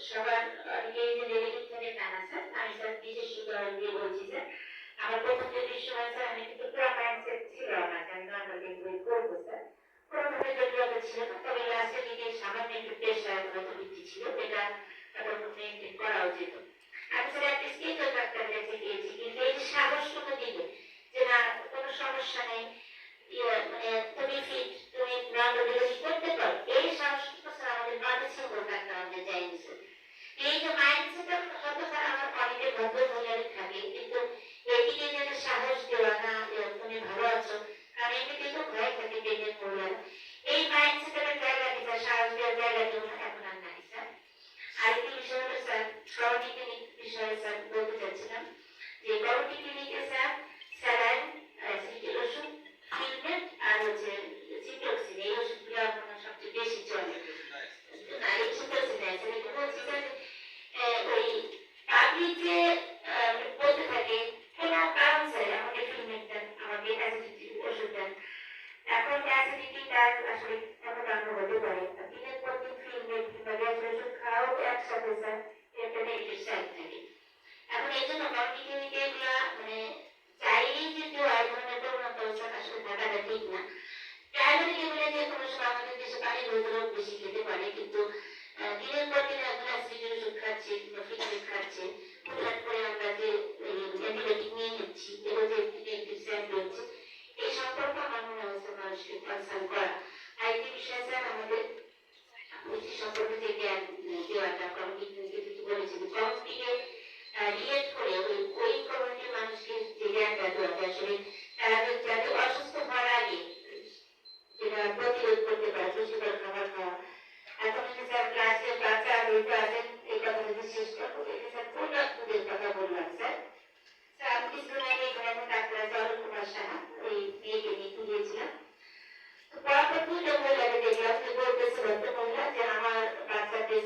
সবার অনেকেই যে নেগেটিভ থেকে আমি স্যার বিশেষ বলছি আমার প্রথম আমি কিন্তু পুরো ছিল আমার আমি জটিলতা ছিল না তবে দিকে সামান্য একটু হয়তো ছিল যেটা করা আমি একটা কিন্তু এই সাহসটুকু দিবে যে না কোনো সমস্যা নেই ইয়ে, মানে তুমি ফিট তুমি নর্মাল ডেলিভারি করতে পারো এই সাহসটুকু স্যার আমাদের মাঝে ছিল ডাক্তার আমাদের যায়নি স্যার এই যে মাইন্ডসেটটা হয়তো স্যার আমার অনেকের ভদ্র মহিলাদের থাকে কিন্তু এদিকে সাহস দেওয়া না তুমি ভালো আছো। এমনিতে তো ভয় থাকে এই মাইন্ডসেটের জায়গা দিতে সাহস দেওয়ার জায়গা এখন আর নাই স্যার। আরেকটি বিষয় হলো স্যার বিষয়ে স্যার বলতে চাচ্ছিলাম যে করোনি ক্লিনিকে স্যার স্যালাইন সিটির ওষুধ ফিলমেট আর হচ্ছে এই ওষুধগুলো আপনার সবচেয়ে বেশি চলে। না এই সিটোক্সিন আছে এটা বলছি স্যার আসলে এমন কারণ হতে পারে দিনের পর দিন কিংবা খাওয়াও স্যার একটা থাকে এখন এই জন্য এগুলা মানে চাইলেই যে এই ধরনের প্রবণতা স্যার আসলে থাকাটা ঠিক না যে কোনো সময় আমাদের দেশে রোগ বেশি খেতে পারে কিন্তু দিনের পর দিন এখন অ্যাসিডিটির ওষুধ খাচ্ছে আমাদের পুষ্টি সম্পর্কে যে জ্ঞান করে ওই ওই মানুষকে যে জ্ঞানটা দেওয়াটা তারা যে যাতে অসুস্থ হওয়ার আগে যেটা প্রতিরোধ করতে পারে পুষ্টিকর খাবার খাওয়া এখন যদি স্যার ক্লাসে বাচ্চা হইতে আছেন এই কথা যদি শেষ করব এই যে স্যার কোনটা দুধের কথা বললাম স্যার স্যার আমি কিছুদিন আগে এখানে একটা ডাক্তার আছে অরুণ কুমার সাহা ওই মেয়েকে নিয়ে তুলিয়েছিলাম তো পরপর দুইটা মহিলাকে দেখলাম যে বলতেছে ভদ্র মহিলা যে আমার বাচ্চাকে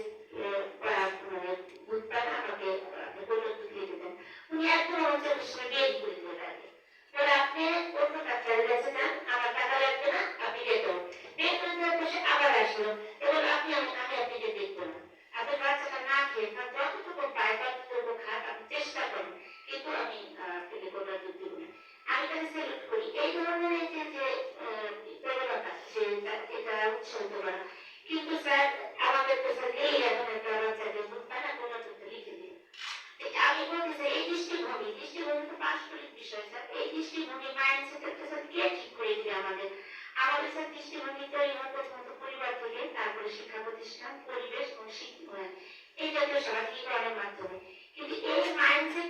আহ, মানে দুধ পায় না আমাকে আপনি গরুর দুধ দিয়ে দিতেন উনি একদম উনচল্লিশ সময় বিয়ে করে দিল তাকে বলে আপনি অন্য ডাক্তারের কাছে যান আমার টাকা লাগবে না আপনি দেখুন বের করে দেওয়ার পর সে আবার আসলো এবং আপনি আমি আপনাকে দেখব না। আপনার বাচ্চাটা না খেয়ে খান যতটুকু পায়, ততটুকু খান আপনি চেষ্টা করেন। কিন্তু আমি আপনাকে দুধ দিব না। আমি তাকে সেলুট করি। এই ধরনের এই যে যে প্রবণতা, যে এটা উৎসাহিত করা। কিন্তু স্যার, আমাদের তো স্যার এই এখন একটা বাচ্চাকে দুধ পায় না, গোটা দুধ লিখে দিন। আমি বলতে চাই, এই দৃষ্টিভঙ্গি দৃষ্টিভঙ্গি তো বাস্তবিক বিষয়, স্যার। এই দৃষ্টিভঙ্গি মাইন্ডসেটের তো স্যার কে ঠিক করে দিবে আমাদের? অফিসার দৃষ্টিভঙ্গিতে নিরাপদ মতো পরিবার তৈরি তারপরে শিক্ষা প্রতিষ্ঠান, পরিবেশ ও শিক্ষা এই জাতীয় সহযোগিতা করার মাধ্যমে। কিন্তু এই মাইন্ডসেট